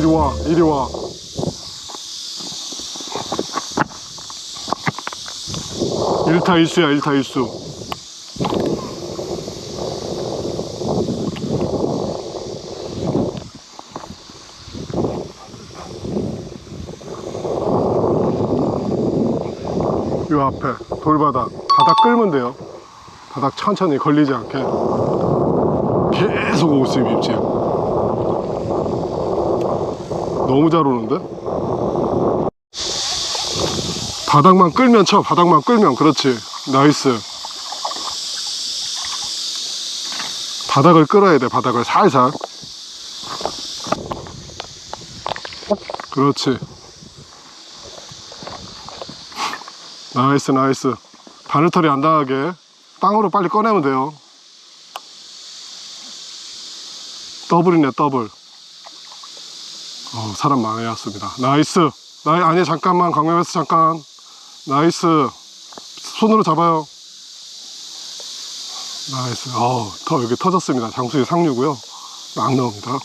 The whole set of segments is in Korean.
아 이리 와 이리 와. 일타일수야 일타일수. 요 앞에 돌바닥 바닥 끌면 돼요. 바닥 천천히 걸리지 않게. 계속 있어요 입질 너무 잘 오는데? 바닥만 끌면 쳐 바닥만 끌면. 그렇지. 나이스. 바닥을 끌어야 돼 바닥을 살살. 그렇지. 나이스 나이스. 바늘털이 안 당하게 땅으로 빨리 꺼내면 돼요. 더블이네 더블 어, 사람 많이 왔습니다. 나이스. 나이 아니 잠깐만. 강명에서 잠깐. 나이스. 손으로 잡아요. 나이스. 어, 더 여기 터졌습니다. 장수의 상류고요. 막 나옵니다.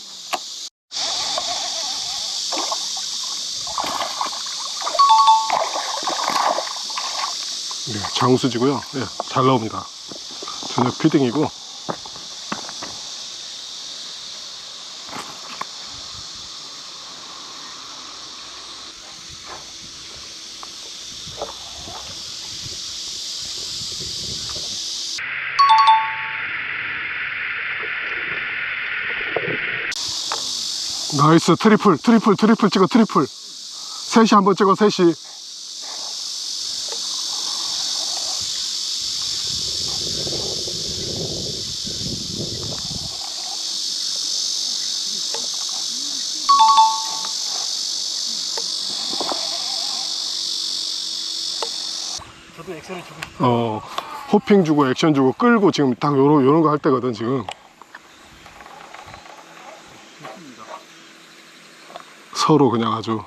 네, 장수지고요. 예, 잘 나옵니다. 저녁 피딩이고 나이스. 트리플 트리플 트리플 찍어 트리플. 셋이 한번 찍어 셋이. 어 호핑 주고 액션 주고 끌고 지금 딱 요런 요런 거 할 때거든 지금 서로 그냥 아주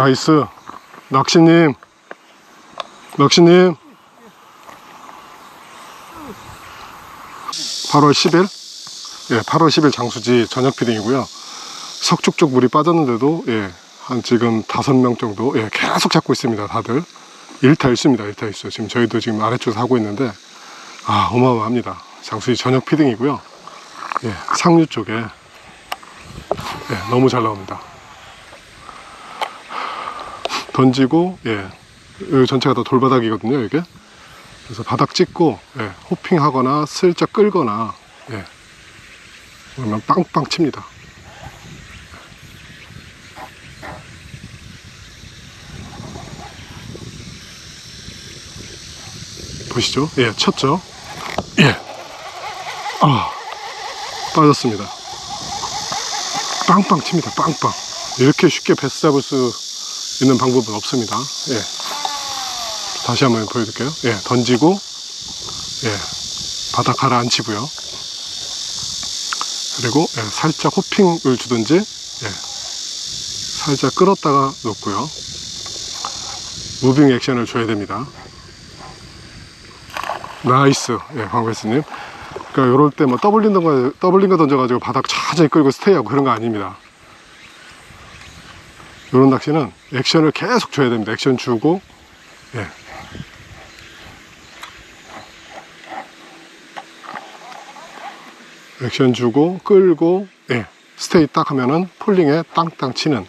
나이스. 낚시님. 낚시님. 8월 10일? 예 8월 10일 장수지 저녁 피딩이고요. 석축 쪽 물이 빠졌는데도 예 한 지금 다섯 명 정도 예 계속 잡고 있습니다 다들. 일타일수입니다 일타일수. 지금 저희도 지금 아래쪽에서 하고 있는데 아 어마어마합니다. 장수지 저녁 피딩이고요. 예 상류 쪽에 예 너무 잘 나옵니다 던지고 예. 여기 전체가 다 돌바닥이거든요 이게. 그래서 바닥 찍고 예, 호핑하거나 슬쩍 끌거나 예. 그러면 빵빵 칩니다. 보시죠? 예 쳤죠? 예 아 빠졌습니다. 빵빵 칩니다 빵빵. 이렇게 쉽게 베스 잡을 수 있는 방법은 없습니다. 예. 다시 한번 보여드릴게요. 예, 던지고, 예, 바닥 가라앉히고요. 그리고 예, 살짝 호핑을 주든지, 예, 살짝 끌었다가 놓고요. 무빙 액션을 줘야 됩니다. 나이스, 예, 황배스님. 그러니까 이럴 때 뭐 더블링 거 더블링 거 던져가지고 바닥 천천히 끌고 스테이하고 그런 거 아닙니다. 이런 낚시는 액션을 계속 줘야 됩니다. 액션 주고, 예. 액션 주고, 끌고, 예. 스테이 딱 하면은 폴링에 땅땅 치는.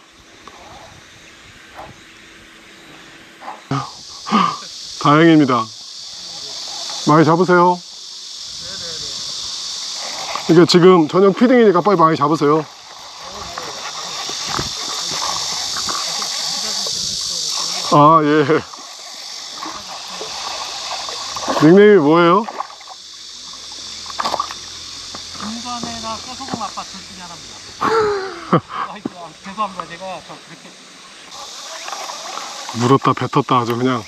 다행입니다. 많이 잡으세요. 이게 지금 저녁 피딩이니까 빨리 많이 잡으세요. 아, 예. 닉네임이 뭐예요? 중간에나 깨소금 아빠 둘 중에 하나입니다. 아이고, 아, 죄송합니다. 제가 저 그렇게 물었다 뱉었다 아주 그냥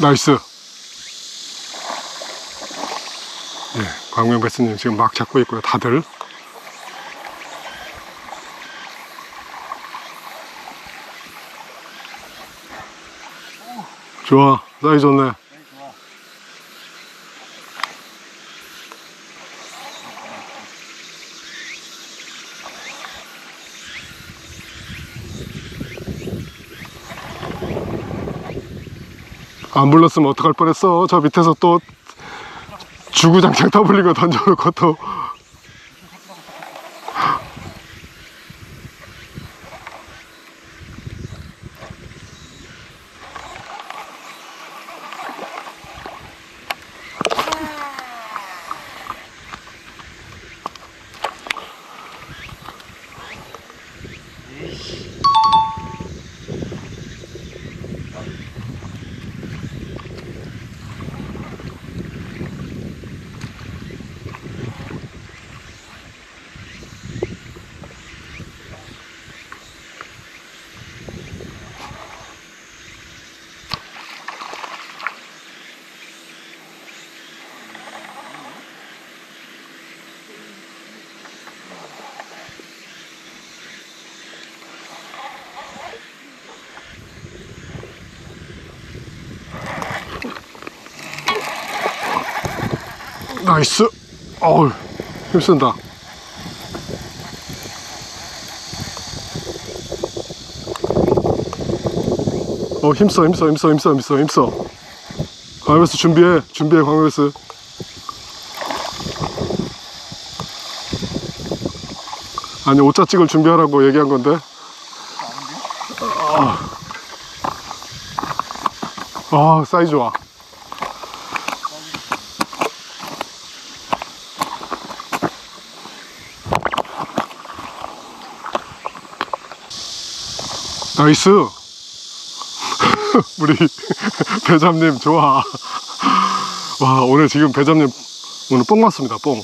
나이스 예, 광명 베스님 지금 막 잡고 있고요 다들 좋아. 사이 좋네. 안 불렀으면 어떡할 뻔했어. 저 밑에서 또 주구장창 떠블리고 던져올 것도 나이스. 어우 힘쓴다. 어 힘써 힘써 힘써 힘써 힘써 힘써. 광역베스 준비해 준비해 광역베스. 아니 오자 찍을 준비하라고 얘기한 건데. 아, 아 사이즈 좋아 나이스. 우리 배잡님 좋아. 와 오늘 지금 배잡님 오늘 뽕 맞습니다 뽕.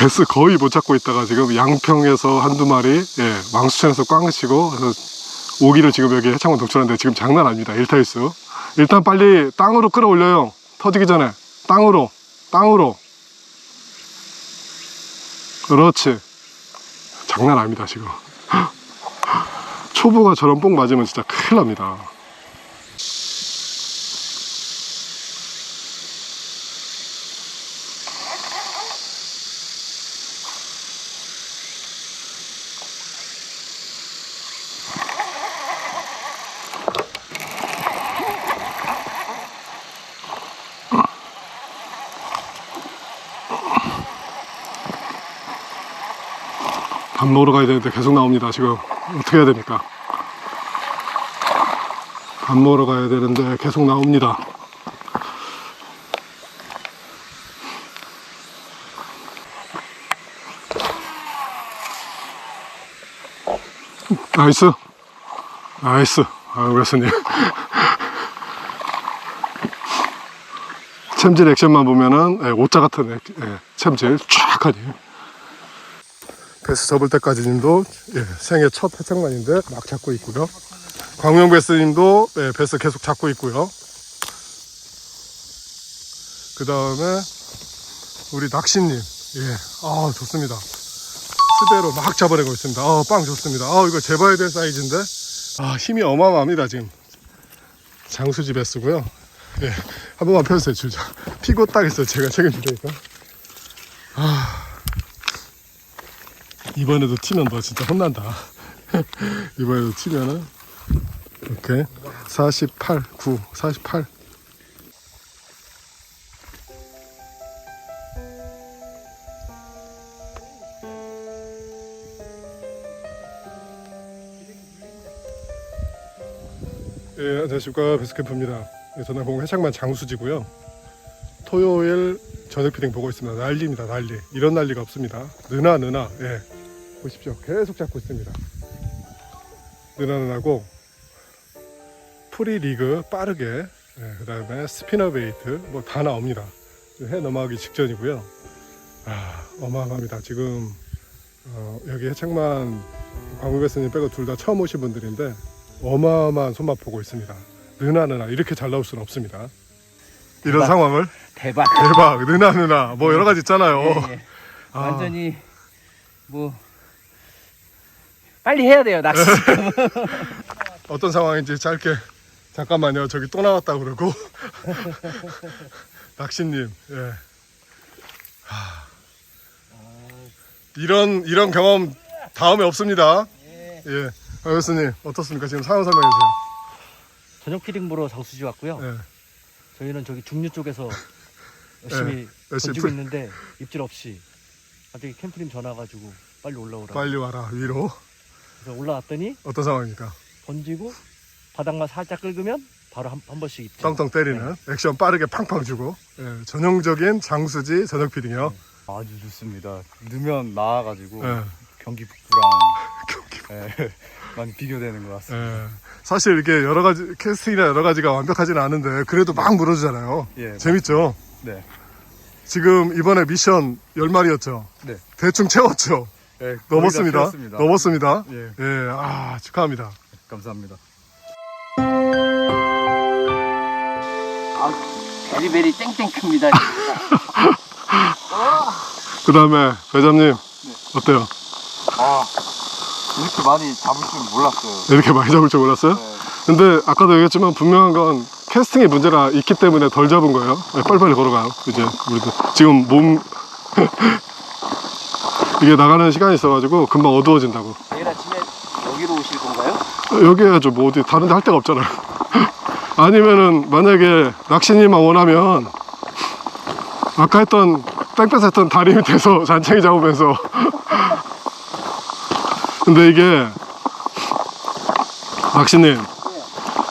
베스 거의 못 잡고 있다가 지금 양평에서 한두 마리 예, 왕수천에서 꽝 치고 그래서 오기를 지금 여기 해창원 독출하는데 지금 장난 아닙니다 1타일수. 일단 빨리 땅으로 끌어올려요. 터지기 전에. 땅으로. 땅으로. 그렇지 장난 아닙니다 지금. 초보가 저런 뽕 맞으면 진짜 큰일 납니다 밥 먹으러 가야 되는데 계속 나옵니다 지금. 어떻게 해야 됩니까? 밥 먹으러 가야 되는데 계속 나옵니다. 나이스. 나이스. 아유 그랬으니 챔질 액션만 보면은 예, 오자 같은 액- 예, 챔질 쫙 하니 베스 접을 때까지 님도 예, 생애 첫 해창만인데 막 잡고 있고요. 광명 베스 님도 예, 베스 계속 잡고 있고요. 그 다음에 우리 낚시님 예, 아 좋습니다. 스대로 막 잡아내고 있습니다. 아, 빵 좋습니다. 아, 이거 재봐야 될 사이즈인데 아, 힘이 어마어마합니다 지금. 장수지 베스고요. 예, 한 번만 펴주세요 줄자. 피고 딱 있어요. 제가 책임질 테니까. 이번에도 튀면 너 진짜 혼난다. 이번에도 튀면은 오케이 48, 9, 48. 예, 안녕하십니까 베스캠프입니다. 예, 저는 공 해창만 장수지고요. 토요일 저녁 피딩 보고 있습니다. 난리입니다, 난리. 이런 난리가 없습니다. 느나 느나. 예, 보십시오. 계속 잡고 있습니다. 느나느나고 프리 리그 빠르게 그 다음에 스피너 베이트 뭐 다 나옵니다. 해 넘어가기 직전이고요. 아 어마어마합니다. 지금 어, 여기 해책만 광우배스님 빼고 둘 다 처음 오신 분들인데 어마어마한 손맛 보고 있습니다. 느나 느나 이렇게 잘 나올 수는 없습니다. 이런 대박. 상황을 대박. 대박 느나 느나 뭐 여러 가지 있잖아요. 예, 예. 아. 완전히 뭐 빨리 해야 돼요 낚시. 어떤 상황인지 짧게 잠깐만요. 저기 또 나왔다 그러고 낚시님 예. 하, 이런 이런 경험 다음에 없습니다. 예. 예, 아 교수님 어떻습니까? 지금 상황 설명해 주세요. 저녁 피딩 보러 장수지 왔고요. 예. 저희는 저기 중류 쪽에서 열심히 열심히 던지고 풀- 있는데 입질 없이 갑자기 캠프님 전화 가지고 빨리 올라오라. 빨리 와라 위로 그래서 올라왔더니 어떤 상황입니까? 던지고 바닥만 살짝 긁으면 바로 한, 한 번씩 입질. 텅텅 때리는 액션 빠르게 팡팡 주고 예, 전형적인 장수지 저녁 피딩이요. 아주 좋습니다. 넣으면 나와가지고 예, 경기 북부랑 경기 예, 많이 비교되는 것 같습니다. 예. 사실 이렇게 여러 가지 캐스팅이나 여러 가지가 완벽하지는 않은데 그래도 막 물어주잖아요. 예, 재밌죠? 네, 지금 이번에 미션 10마리였죠? 네. 대충 채웠죠? 예, 넘었습니다. 넘었습니다. 예, 예, 아, 축하합니다. 감사합니다. 베리베리 땡땡 큽니다. 그 다음에 배잡님, 네. 어때요? 아, 이렇게 많이 잡을 줄 몰랐어요. 이렇게 많이 잡을 줄 몰랐어요? 네, 근데 아까도 얘기했지만 분명한 건 캐스팅의 문제가 있기 때문에 덜 잡은 거예요. 네, 빨리빨리 걸어가요. 이제 우리도 지금 몸 이게 나가는 시간이 있어가지고 금방 어두워진다고. 내일 아침에 여기로 오실 건가요? 여기 해야죠. 뭐 어디 다른 데 할 데가 없잖아요. 아니면은 만약에 낚시님만 원하면 아까 했던 뺑뺑 했던 다리 밑에서 잔챙이 잡으면서 근데 이게 낚시님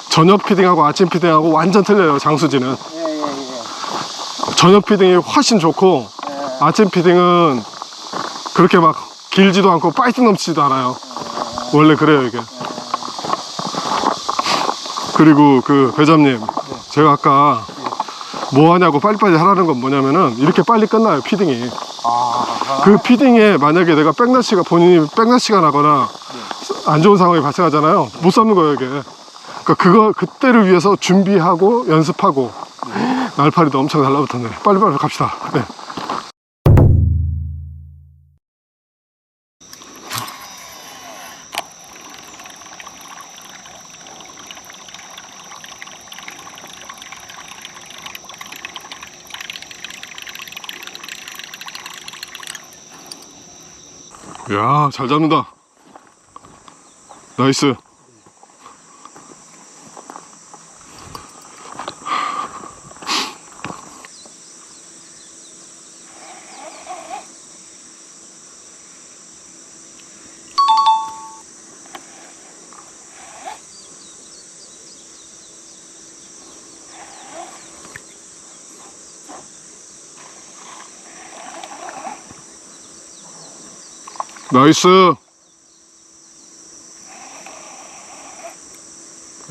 저녁 피딩하고 아침 피딩하고 완전 틀려요 장수지는 예예예. 저녁 피딩이 훨씬 좋고 아침 피딩은 그렇게 막 길지도 않고 파이팅 넘치지도 않아요. 원래 그래요 이게. 그리고 그 배잡님 제가 아까 뭐 하냐고 빨리빨리 하라는 건 뭐냐면은 이렇게 빨리 끝나요 피딩이. 아, 그 피딩에 만약에 내가 백나시가 본인이 백나시가 나거나 안 좋은 상황이 발생하잖아요. 못 잡는 거예요 이게. 그러니까 그거 그때를 위해서 준비하고 연습하고 날파리도 엄청 달라붙었네. 빨리빨리 갑시다. 네. 야, 잘 잡는다. 나이스. 나이스.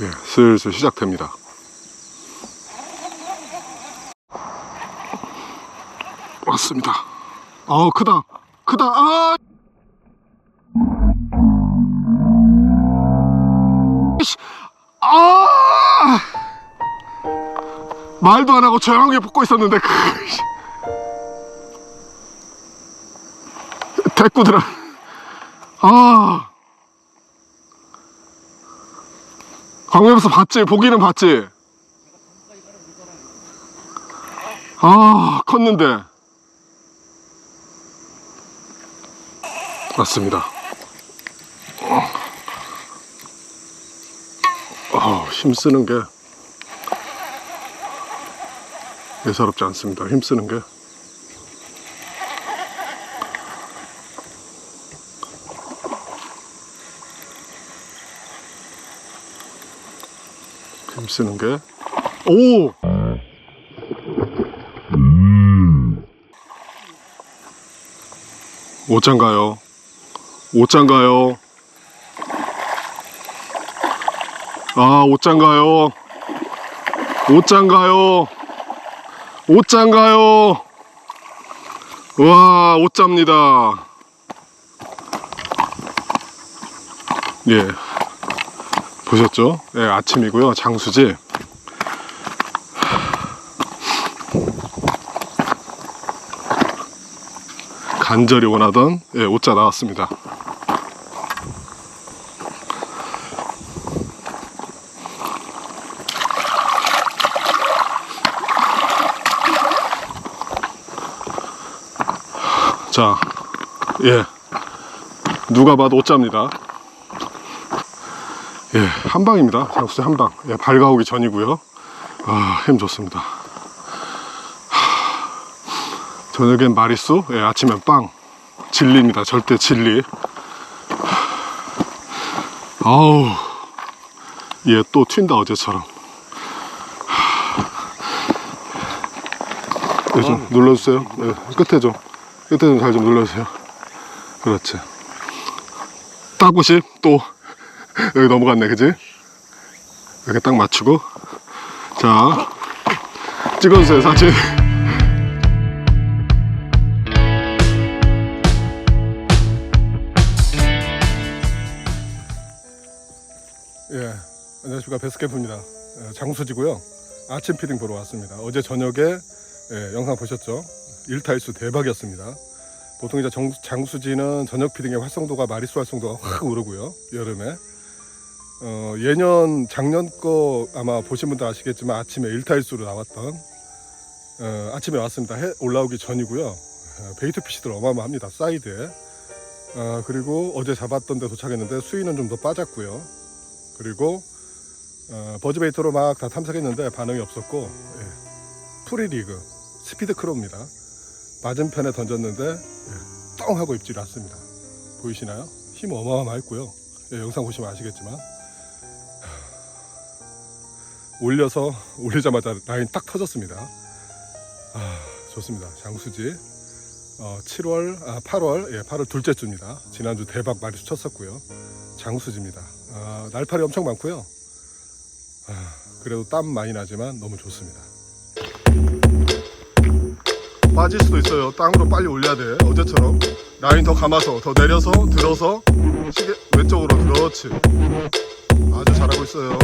예, 슬슬 시작됩니다. 왔습니다. 어, 크다. 크다. 아! 씨. 아! 말도 안 하고 조용히 붙고 있었는데 그 씨. 대꾸들아. 아. 광명에서 봤지? 보기는 봤지? 아, 컸는데. 맞습니다. 어, 힘쓰는 게 예사롭지 않습니다. 힘쓰는 게. 쓰는 게. 오! 옷장 가요. 옷장 가요. 아, 옷장 가요. 옷장 가요. 옷장 가요. 와, 옷잡니다. 예. 보셨죠? 예, 아침이고요. 장수지. 간절히 원하던 예, 옷자 나왔습니다. 자, 예. 누가 봐도 옷자입니다. 예, 한 방입니다. 장수지 한 방. 예, 밝아오기 전이고요. 아, 힘 좋습니다. 하, 저녁엔 마리수, 예, 아침엔 빵. 진리입니다. 절대 진리. 아우, 얘 또 튄다, 어제처럼. 예, 좀 눌러주세요. 예, 끝에 좀, 끝에 좀 잘 좀 눌러주세요. 그렇지. 따고시 또 여기 넘어갔네, 그지? 이렇게 딱 맞추고. 자, 찍어주세요, 사진. 예, 안녕하십니까. 베스캠프입니다. 예, 장수지고요. 아침 피딩 보러 왔습니다. 어제 저녁에 예, 영상 보셨죠? 1타일수 대박이었습니다. 보통 이제 정- 장수지는 저녁 피딩의 활성도가 마리수 활성도가 확 오르고요. 여름에. 어, 예년 작년 거 아마 보신 분들 아시겠지만 아침에 1타일수로 나왔던 어, 아침에 왔습니다. 해 올라오기 전이고요. 어, 베이트 피시들 어마어마합니다. 사이드에. 어, 그리고 어제 잡았던 데 도착했는데 수위는 좀 더 빠졌고요. 그리고 어, 버즈베이터로 막 다 탐색했는데 반응이 없었고 예, 프리리그 스피드 크로입니다. 맞은편에 던졌는데 예, 똥 하고 입질 났습니다. 보이시나요? 힘 어마어마했고요. 예, 영상 보시면 아시겠지만 하, 올려서 올리자마자 라인 딱 터졌습니다. 아, 좋습니다. 장수지 어, 7월, 아, 8월, 예, 8월 둘째 주입니다. 지난주 대박 마리수 쳤었고요. 장수지입니다. 아, 날파리 엄청 많고요. 아, 그래도 땀 많이 나지만 너무 좋습니다. 빠질 수도 있어요. 땅으로 빨리 올려야 돼. 어제처럼 라인 더 감아서 더 내려서 들어서 시계 왼쪽으로 그렇지. 아주 잘하고 있어요.